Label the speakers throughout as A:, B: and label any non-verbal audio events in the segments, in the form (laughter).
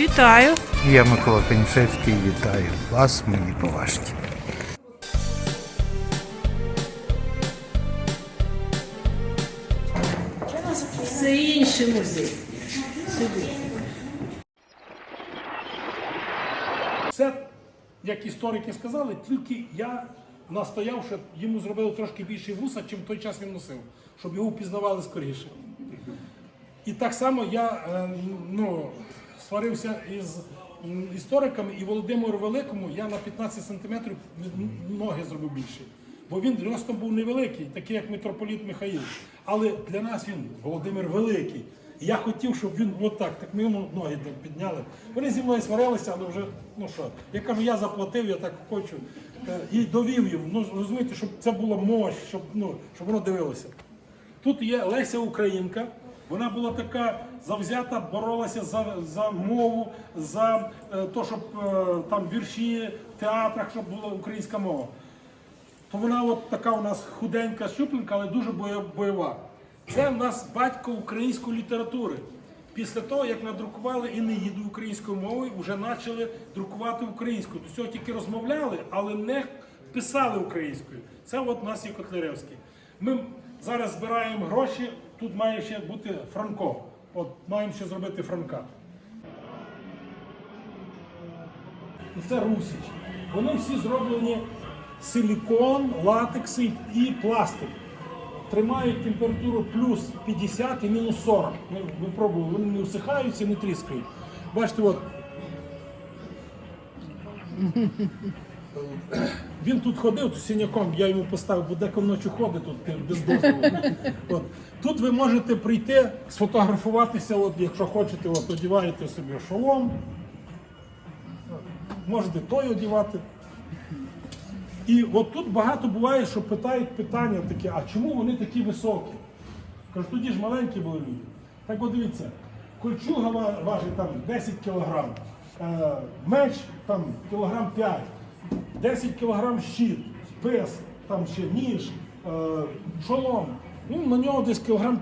A: Вітаю!
B: Я Микола Канішевський, вітаю вас, мої поважні.
A: Це інший музей. Сюди.
C: Це, як історики сказали, тільки я настояв, щоб йому зробили трошки більше вуса, чим в той час він носив, щоб його впізнавали скоріше. І так само я е, ну, сварився із істориками, і Володимиру Великому я на 15 сантиметрів ноги зробив більше. Бо він ростом був невеликий, такий як митрополіт Михаїл. Але для нас він Володимир Великий. Я хотів, щоб він отак, так ми йому ноги підняли. Вони зі мною сварилися, але вже, ну що, я кажу, я заплатив, я так хочу. Е, І довів їм. Ну, розумієте, щоб це була мощь, щоб, ну, щоб воно дивилося. Тут є Леся Українка. Вона була така завзята, боролася за, за мову, за те, щоб е, там вірші в театрах, щоб була українська мова. То вона от така у нас худенька, щупленька, але дуже бойова. Це в нас батько української літератури. Після того, як надрукували Інеїду українською мовою, вже почали друкувати українською. До цього тільки розмовляли, але не писали українською. Це от у нас є Котляревський. Ми зараз збираємо гроші, тут має ще бути Франко. От маємо ще зробити Франка. Це Русіч. Вони всі зроблені силікон, латекси і пластик. Тримають температуру плюс 50 і мінус 40. Ми, ми пробували, вони не всихаються, не тріскають. Бачите, от. Він тут ходив з синяком, я йому поставив, бо деколи ночі ходить тут без дозволу. (laughs) От. Тут ви можете прийти, сфотографуватися, от, якщо хочете, от, одіваєте собі шолом, можете той одівати. І от тут багато буває, що питають питання таке, а чому вони такі високі? Кажу, тоді ж маленькі були люди. Так от дивіться, кольчуга важить там 10 кг, е, меч там кілограм 5, 10 кг щит, спис, там ще ніж, е, шолом. Ну, на нього десь кілограм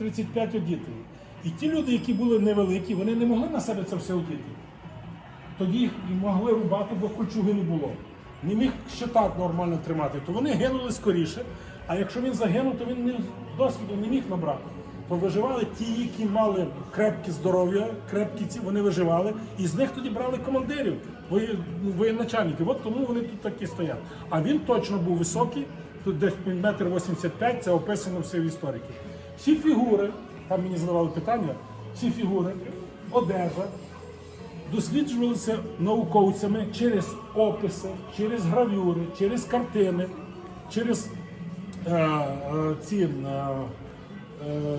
C: 30-35 одіти. І ті люди, які були невеликі, вони не могли на себе це все одіти. Тоді їх і могли рубати, бо кольчуги не було. Не міг щитак нормально тримати, то вони гинули скоріше. А якщо він загинув, то він досвіду не міг набрати. То виживали ті, які мали крепкі здоров'я, крепкі ці, вони виживали, і з них тоді брали командирів, воєначальників. От тому вони тут такі стоять. А він точно був високий, тут десь метр 85, це описано все в історики. Всі фігури, там мені задавали питання, всі фігури, одежа, досліджувалися науковцями через описи, через гравюри, через картини, через е, е, ці е,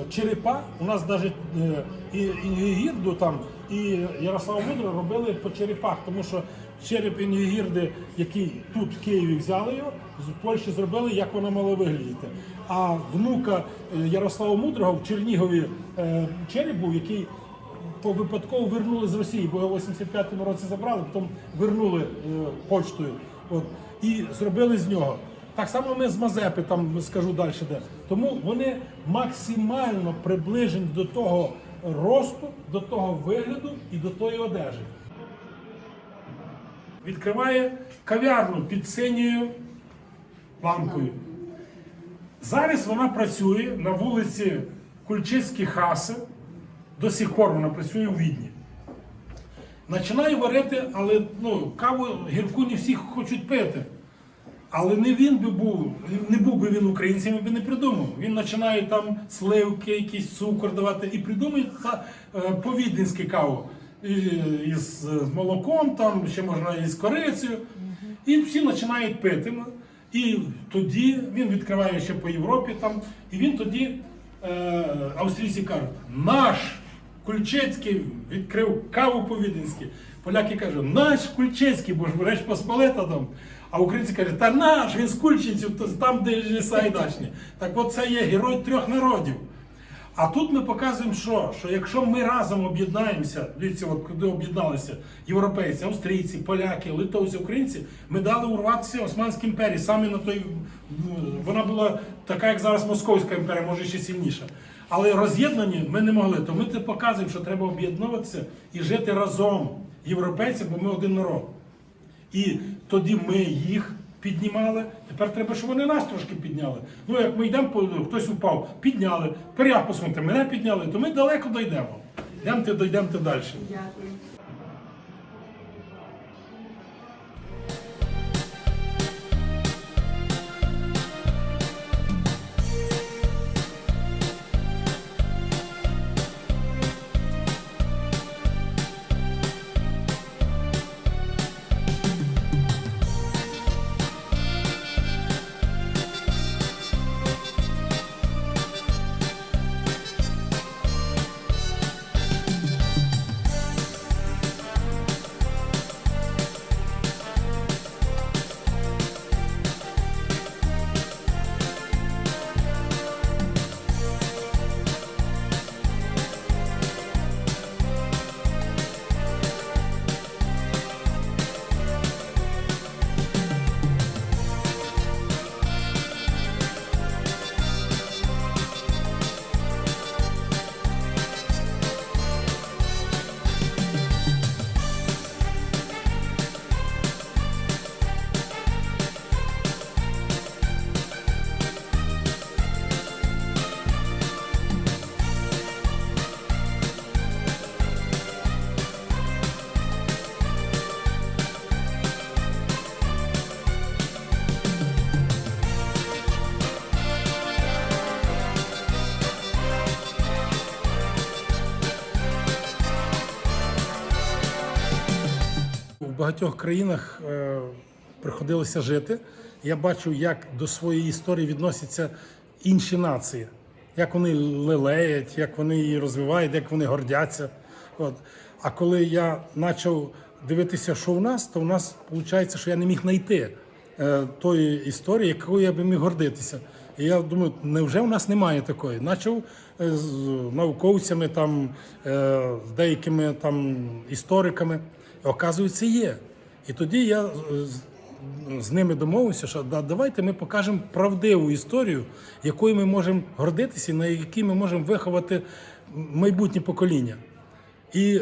C: черепа. У нас навіть е, і, Гірду там, і Ярослава Мудро робили по черепах, тому що череп Інгігірди, який тут в Києві взяли його, з Польщі зробили, як воно мало виглядати. А внука е, Ярослава Мудрого в Чернігові е, череп був, який по випадково вернули з Росії, бо його в 85-му році забрали, потім вернули е, почтою. От, і зробили з нього. Так само ми з Мазепи, там скажу далі де. Тому вони максимально приближені до того росту, до того вигляду і до тої одежі. Відкриває кав'ярню під синьою лампою. Зараз вона працює на вулиці Кульчицькі Хаси. До сих пор вона працює у Відні. Починаю варити, але ну, каву гірку не всі хочуть пити. Але не він би був, не був би він українцем, він би не придумав. Він починає там сливки, якийсь цукор давати і придумує е, по-віденськи каву. Із, з молоком, там ще можна із корицею. І всі починають пити. І тоді він відкриває ще по Європі там, і він тоді е, австрійці кажуть, наш Кульчицький відкрив каву по-віденськи. Поляки кажуть, наш Кульчицький, бо ж Реч Посполита там. А українці кажуть, та наш, він з Кульчинців, там, де ліса і. Так от це є герой трьох народів. А тут ми показуємо, що, що якщо ми разом об'єднаємося, дивіться, от куди об'єдналися європейці, австрійці, поляки, литовці, українці, ми дали урватися Османській імперії. Саме на той вона була така, як зараз Московська імперія, може ще сильніша. Але роз'єднані ми не могли. То ми це показуємо, що треба об'єднуватися і жити разом, європейці, бо ми один народ. І тоді ми їх піднімали. Тепер треба, щоб вони нас трошки підняли. Ну, як ми йдемо, хтось упав, підняли. Тепер я посмотрите, мене підняли, то ми далеко дійдемо. Йдемте, дійдемте далі.
A: Дякую.
C: Багатьох країнах е, приходилося жити. Я бачив, як до своєї історії відносяться інші нації, як вони лелеять, як вони її розвивають, як вони гордяться. От. А коли я почав дивитися, що у нас, то у нас виходить, що я не міг знайти е, тої історії, якою я би міг гордитися. І я думаю, невже у нас немає такої? Начав е, з науковцями, там, е, з деякими там, істориками. І, оказується, є. І тоді я е, з, ними домовився, що да, давайте ми покажемо правдиву історію, якою ми можемо гордитися, на якій ми можемо виховати майбутнє покоління. І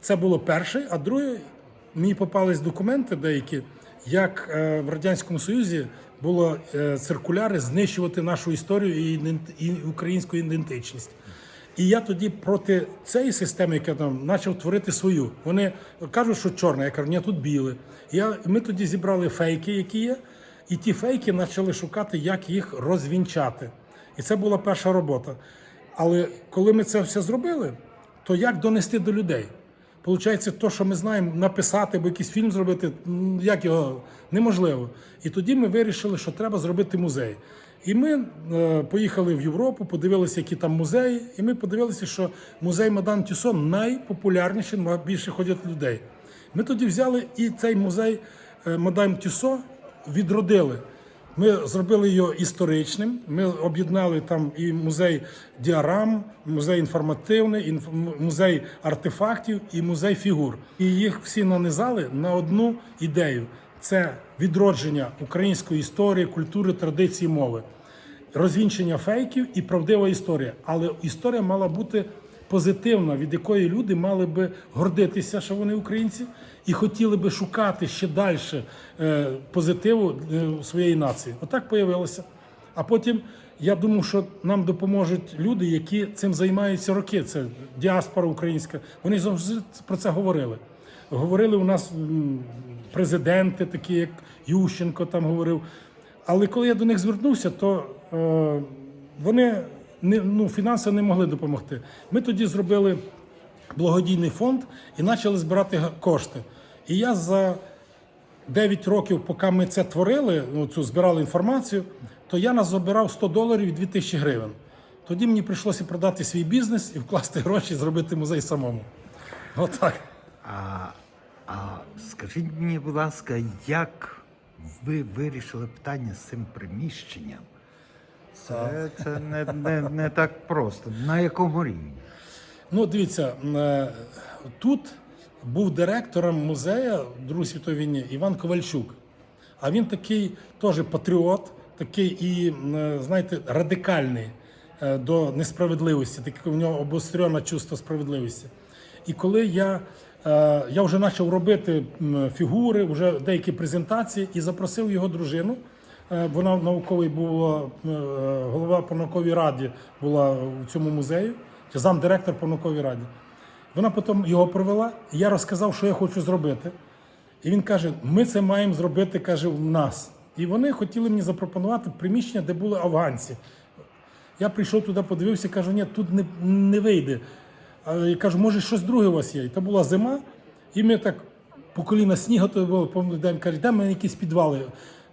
C: це було перше, а друге, мені попались документи деякі, як в Радянському Союзі було е, циркуляри знищувати нашу історію і, українську ідентичність. І я тоді проти цієї системи, яка там почав творити свою. Вони кажуть, що чорна, я кажу, ні, тут біле. Я, ми тоді зібрали фейки, які є, і ті фейки почали шукати, як їх розвінчати. І це була перша робота. Але коли ми це все зробили, то як донести до людей? Получається, то, що ми знаємо, написати або якийсь фільм зробити, як його неможливо. І тоді ми вирішили, що треба зробити музей. І ми е, поїхали в Європу, подивилися, які там музеї, і ми подивилися, що музей Мадан Тюсо найпопулярніший, більше ходять людей. Ми тоді взяли і цей музей е, Мадам Тюсо відродили. Ми зробили його історичним. Ми об'єднали там і музей діарам, музей інформативний, музей артефактів і музей фігур. І їх всі нанизали на одну ідею: це відродження української історії, культури, традиції, мови, розвінчення фейків і правдива історія. Але історія мала бути позитивна, від якої люди мали би гордитися, що вони українці, і хотіли би шукати ще далі е, позитиву е, своєї нації. Отак появилося. А потім я думав, що нам допоможуть люди, які цим займаються роки. Це діаспора українська. Вони завжди про це говорили. Говорили у нас президенти, такі як Ющенко там говорив. Але коли я до них звернувся, то е, вони не, ну, фінансово не могли допомогти. Ми тоді зробили благодійний фонд і почали збирати кошти. І я за 9 років, поки ми це творили, ну, цю збирали інформацію, то я назабирав 100 доларів і 2000 гривень. Тоді мені прийшлося продати свій бізнес і вкласти гроші, зробити музей самому. Отак.
B: А, а скажіть мені, будь ласка, як ви вирішили питання з цим приміщенням? Це, це не, не, не так просто. На якому рівні?
C: Ну, дивіться, е, тут був директором музею Другої світової війни Іван Ковальчук. А він такий теж патріот, такий і, е, знаєте, радикальний. е, до несправедливості, таке в нього обострена чувство справедливості. І коли я, е, я вже почав робити фігури, вже деякі презентації, і запросив його дружину. Вона науковий була голова по науковій раді була у цьому музеї, чи замдиректор по науковій раді. Вона потім його провела, і я розказав, що я хочу зробити. І він каже: ми це маємо зробити, каже, в нас. І вони хотіли мені запропонувати приміщення, де були афганці. Я прийшов туди, подивився, кажу, ні, тут не, не вийде. Я кажу, може, щось друге у вас є. І то була зима, і ми так по коліна снігу день. Каже, де в мене якісь підвали.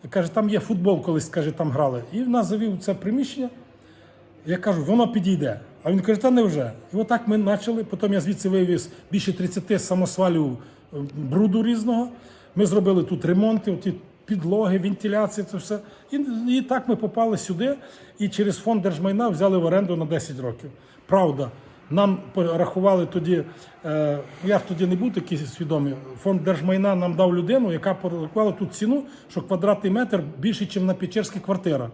C: Каже, там є футбол, колись каже, там грали. І в нас завів це приміщення. Я кажу, воно підійде. А він каже, та невже. І отак ми почали. Потім я звідси вивіз більше 30 самосвалів е, бруду різного. Ми зробили тут ремонти, оті підлоги, вентиляція, це все. І, і так ми попали сюди. І через фонд держмайна взяли в оренду на 10 років. Правда, нам порахували тоді, е, я ж тоді не був такий свідомий. Фонд держмайна нам дав людину, яка порахувала тут ціну, що квадратний метр більше, ніж на Печерській квартира.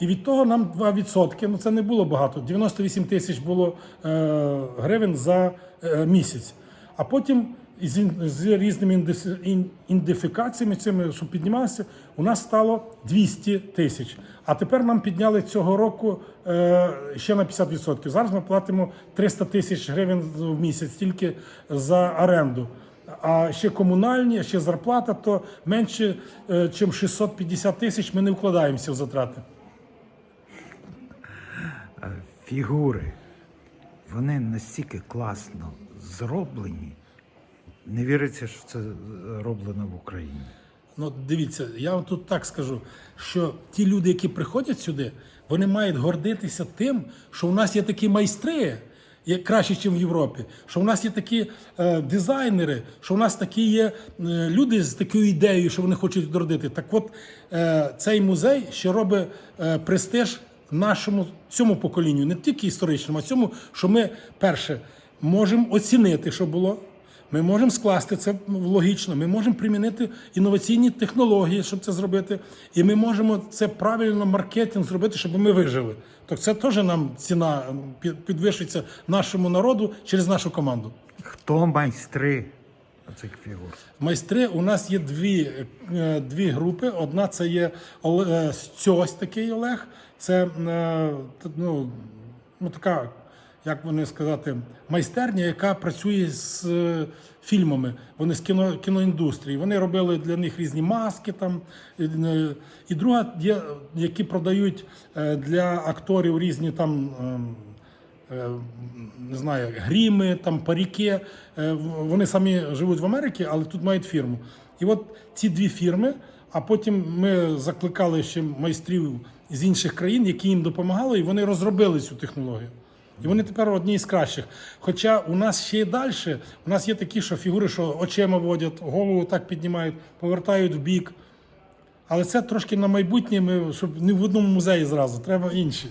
C: І від того нам 2%, ну це не було багато. 98 тисяч було е, гривень за е, місяць. А потім з, з різними індес- ін- ідентифікаціями, цими, що піднімалося, у нас стало 200 тисяч. А тепер нам підняли цього року е, ще на 50%. Зараз ми платимо 300 тисяч гривень в місяць тільки за оренду. А ще комунальні, ще зарплата, то менше, ніж 650 тисяч ми не вкладаємося в затрати.
B: Фігури. Вони настільки класно зроблені. Не віриться, що це роблено в Україні.
C: Ну, дивіться, я вам тут так скажу, що ті люди, які приходять сюди, вони мають гордитися тим, що у нас є такі майстри, як краще, ніж в Європі, що у нас є такі е, дизайнери, що у нас такі є е, люди з такою ідеєю, що вони хочуть відродити. Так от е, цей музей ще робить е, престиж нашому цьому поколінню, не тільки історичному, а цьому, що ми перше можемо оцінити, що було. Ми можемо скласти це логічно, ми можемо примінити інноваційні технології, щоб це зробити, і ми можемо це правильно маркетинг зробити, щоб ми вижили. Так це теж нам ціна пі- підвищується нашому народу через нашу команду.
B: Хто майстри цих фігур?
C: Майстри у нас є дві, е, дві групи. Одна це є е, Стьось такий Олег. Це е, ну, ну, така, як вони сказати, майстерня, яка працює з е, фільмами. Вони з кіно, кіноіндустрії. Вони робили для них різні маски там. І, е, друга є, які продають е, для акторів різні там. Е, не знаю, гріми, там паріки. Е, Вони самі живуть в Америці, але тут мають фірму. І от ці дві фірми, а потім ми закликали ще майстрів з інших країн, які їм допомагали, і вони розробили цю технологію. І вони тепер одні з кращих. Хоча у нас ще й далі, у нас є такі, що фігури, що очима водять, голову так піднімають, повертають в бік. Але це трошки на майбутнє, ми, щоб не в одному музеї зразу, треба інші.